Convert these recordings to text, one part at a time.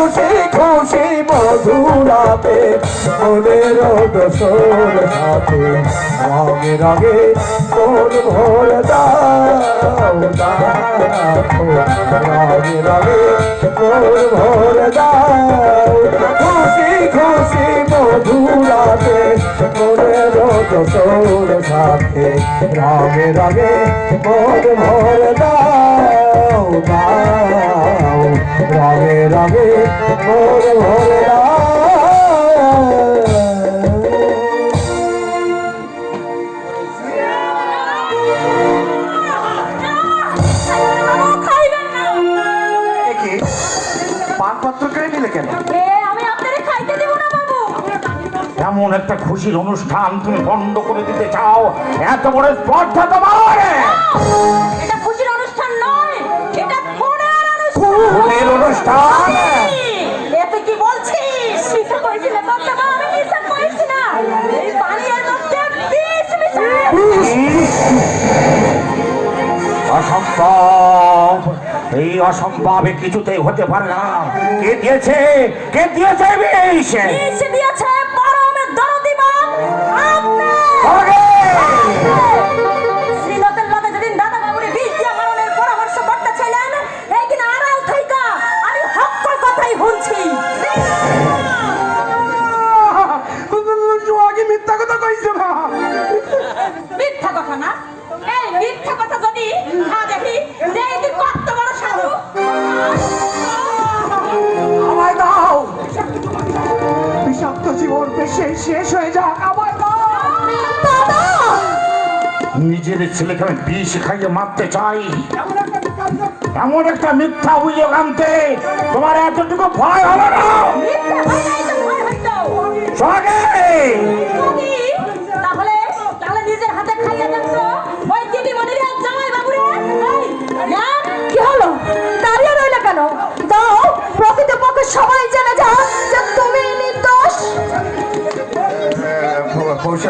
খুশি খুশি মধুরাতে মনের দোসর সাথে। রঙে রঙে মন ভোর দাও রঙে রঙে মন ভোর দাও। খুশি খুশি মধুরাতে মনের দোসর সাথে। রঙে রঙে মন ভোর দাও দাও। রঙে রঙে মন ভোর দাও খাইবেন না কি? পানপত্র কেড়ে নিলে কেন? এ আমি আপনারে খাইতে দেব না বাবু। এমন একটা খুশির অনুষ্ঠান তুমি বন্ধ করে দিতে চাও এত বড় স্পর্ধা তোমার! খুনের অনুষ্ঠান। এতে কি বলছিস? মিথ্যা কইছি না তোর আমি মিথ্যা কইছি না। এই পানির মধ্যে বিষ মিশায় অসম্ভব এই অসম্ভবে কিছুতেই হতে পারে না। কে দিয়েছে? কে দিয়েছে বিষ? বিষ দিয়েছে। যদি না দেখি। এই তুই কত বড় সাধু। আমায় দাও। বিষাক্ত জীবন বেশে শেষ হয়ে যাক আমায় দাও। নিজের ছেলেকে আমি বিষ খাইয়ে মারতে চাই। এমন একটা মিথ্যা অভিযোগ। আনতে তোমার এতটুকু ভয় হবে না? মিথ্যা নাই তো ভয় হইতো। সঙ্গে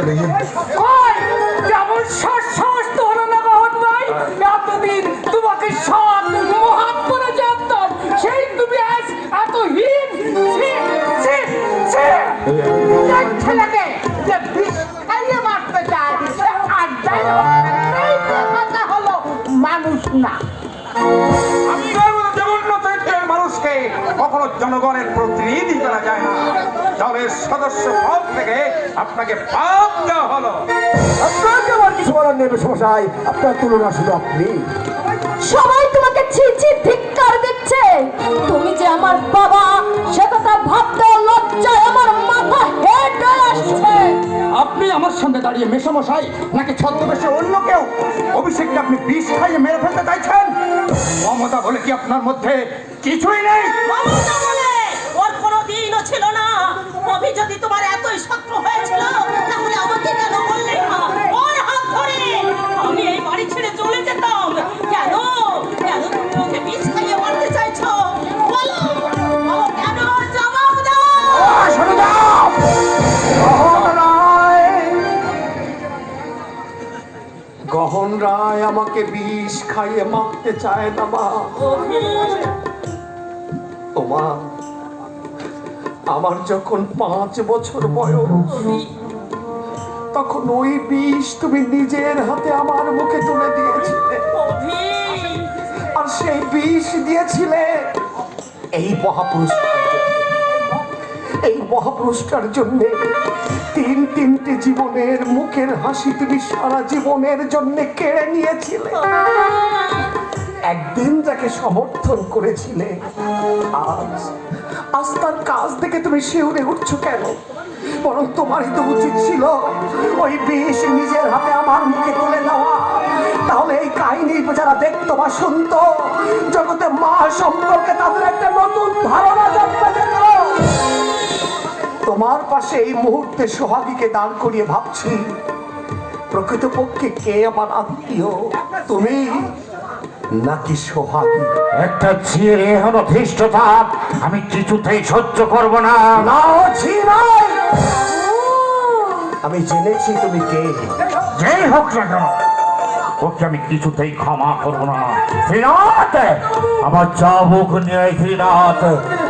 কৌশলী ওই কেমন সাহস তোর না গহন ভাই, এতদিন তোমাকে সব মহান করে জানতাম। সেই তুমি আজ এত হীন ছেলেকে যে বিষ খাইয়ে মারতে চায়। আড্ডায় কথা হলো, মানুষ না। জনগণের প্রতিনিধি করা যায় না। দলের সদস্য পদ থেকে আপনাকে বাদ দেওয়া হলো। আপনাকে আমার কিছু বলার নেই সমস্যায় আপনার তুলনা শুধু আপনি। সবাই তোমাকে ছি ছি আমাকে বিষ খাইয়ে মারতে চায় না মা। ও মা আমার যখন পাঁচ বছর বয়স তখন ওই বিষ তুমি নিজের হাতে আমার মুখে তুলে দিয়েছিলে। আর সেই বিষ দিয়েছিলে এই মহাপুরস্কার এই মহাপুরস্কার জন্যে তিন তিনটে জীবনের মুখের হাসি তুমি সারা জীবনের জন্য কেড়ে নিয়েছিলে। একদিন যাকে সমর্থন করেছিলে, আজ আজ তার কাজ থেকে তুমি শিউরে উঠছো কেন? বরং তোমারই তো উচিত ছিল ওই বিষ নিজের হাতে আমার মুখে তুলে নেওয়া। তাহলে এই কাহিনী যারা দেখতো বা শুনতো, জগতে মা সম্পর্কে তাদের একটা নতুন ধারণা জন্মে তোমার পাশে এই মুহূর্তে সোহাগীকে দান করিয়ে ভাবছি। প্রকৃতপক্ষে কে আমার আত্মীয়? তুমি নাকি সোহাগী? একটা ঝিয়ের এখনও ধৃষ্টতা আমি কিছুতেই সহ্য করব না। না ছি নাই আমি জেনেছি তুমি কে। যেই হোক না কেন ওকে আমি কিছুতেই ক্ষমা করব না। শ্রীনাথ আমার চাবুক নিয়ে শ্রীনাথ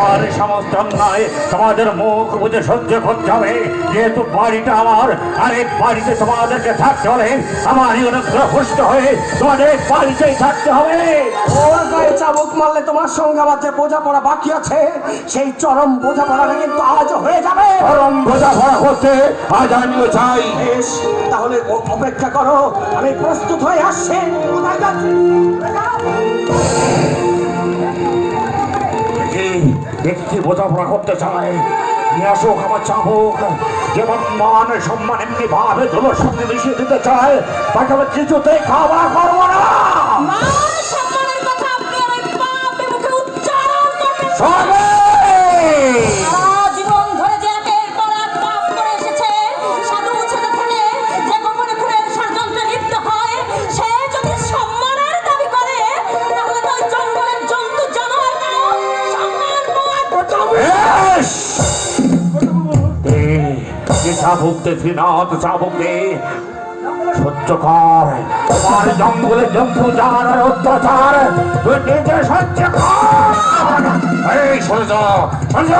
আমার সমস্ত অন্যায় তোমাদের মুখ বুঝে সহ্য করতে হবে। যেহেতু বাড়িটা আমার আর এই বাড়িতে তোমাদেরকে থাকতে হলে আমার অনুগ্রহ পুষ্ট হয়ে তোমাদের বাড়িতেই থাকতে হবে। ওর গায়ে চাবুক মারলে তোমার সঙ্গে আমার যে বোঝাপড়া বাকি আছে সেই চরম বোঝাপড়াটা কিন্তু আজ হয়ে যাবে। গরম বোঝা ভরা করতে আজ আমিও চাই। বেশ তাহলে অপেক্ষা করো আমি প্রস্তুত হয়ে আসছি। কোথায় যাচ্ছি? দেখি বোঝাপড়া করতে চায়। নিয়ে আসুক আমার চাবুক। যেমন মান সম্মান এমনি ভাবে ধুলোর সঙ্গে মিশিয়ে দিতে চায় তাকে আমি কিছুতেই খাওয়া করব না। মান সাবুকতে ফিনাত সাবুকে সহ্য কর জঙ্গলে জন্তু যার অত্যাচার। তুই নিজে সহ্য এই সূর্য সূর্য!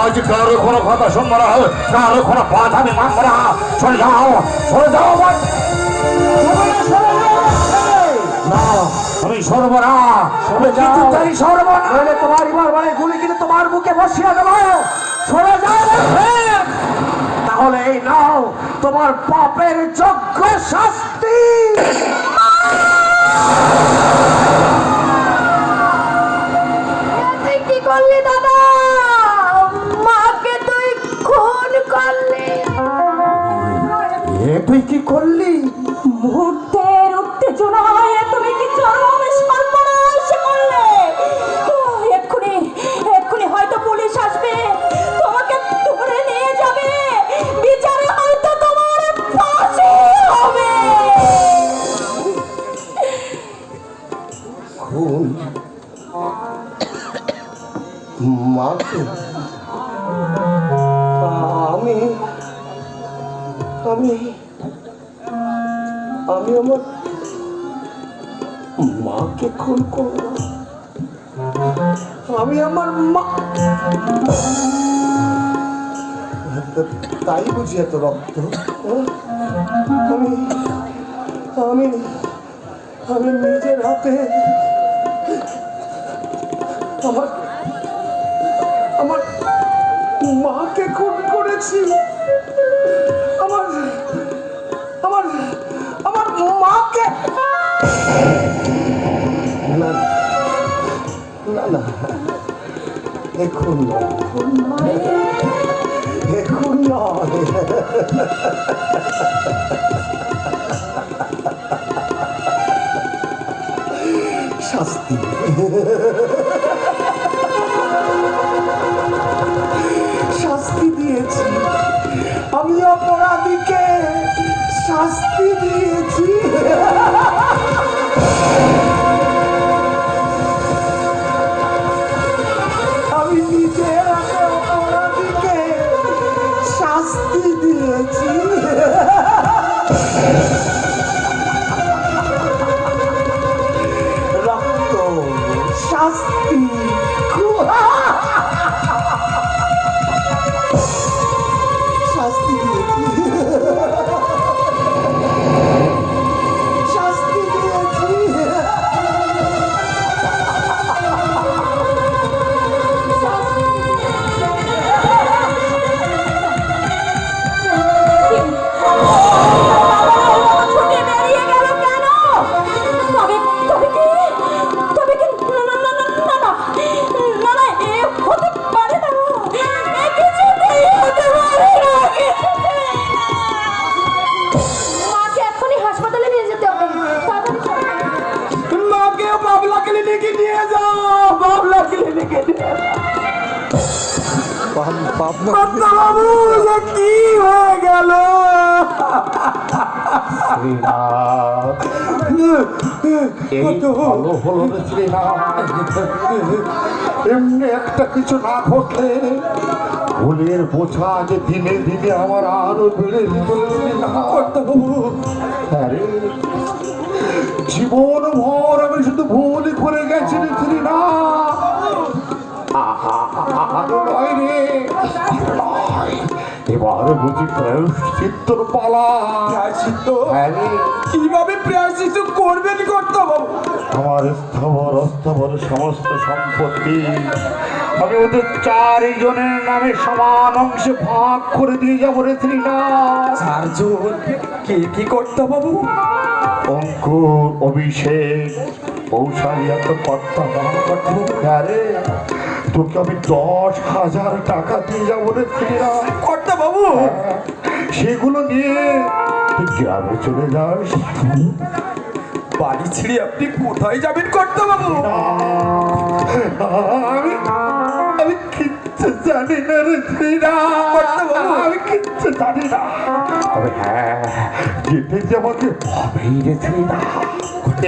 আজ কারও কোনো কথা শুনব না। কারও কোনো বাধা আমি মানবো না। সরে যাও সরে যাও না আমি সরব না আমি কিছুতেই সরব না নইলে তোমার এবার মানে গুলি কিন্তু তোমার বুকে বসিয়ে দেবো। সরে যাও। তাহলে এই নাও তোমার পাপের যোগ্য শাস্তি। তুই করলি দাদা? মাকে তুই খুন করলি। তুই কি করলি? মুহূর্তের আমি আমার মাকে খুন করব আমি আমার মা তাই বুঝি এত রক্ত? আমি আমি আমি নিজের হাতে আমার আমার মাকে খুন করেছি আমার মাকে না। না না। এখন এখন নয় শাস্তি। শাস্তি দিয়েছি। আমি অপরাধীকে শাস্তি দিয়েছি। বাবু কি হয়ে গেল? ভালো এমনি একটা কিছু না ঘটলে ভুলের বোঝা যে দিনে দিনে আমার আরও বেড়ে আরে জীবন ভর আমি শুধু ভুলই করে গেছি রে এবারে বুঝি প্রায়শ্চিত্তর পালা। প্রায়শ্চিত্ত হ্যাঁ কীভাবে প্রায়শ্চিত্ত করবেন কর্তা বাবু আমার স্থাবর অস্থাবর সমস্ত সম্পত্তি আমি ওদের চারিজনের নামে সমান অংশে ভাগ করে দিয়ে যাব রে চারজন? কে কি কর্তা বাবু? অঙ্কুর অভিষেক পৌশালী একটা কর্তা। আরে তোকে আমি দশ হাজার টাকা দিয়ে যাব রে কর্তা বাবু? সেগুলো নিয়ে গ্রামে চলে যাস বাড়ি ছেড়ে আপনি কোথায় যাবেন কর্তা বাবু? আমি আমি কিচ্ছু জানি না রে আমি কিচ্ছু জানি না। তবে হ্যাঁ যেতে যে আমাকে হবেই রে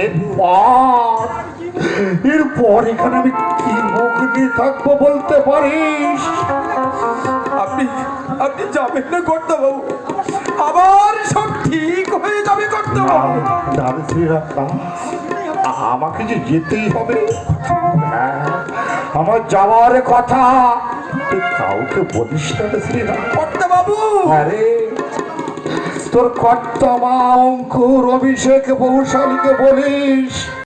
এরপর এরপর এখানে আমি কি মুখ নিয়ে থাকব বলতে পারিস? আপনি আপনি যাবেন না করতে বাবু আবার সব ঠিক হয়ে যাবে করতে বাবু আমাকে যে যেতেই হবে। হ্যাঁ আমার যাওয়ার কথা। তুই কাউকে বলিস না শ্রীরাম কর্তা বাবু আরে তোর কর্তমা অঙ্কুর অভিষেক বৌশালীকে বলিস।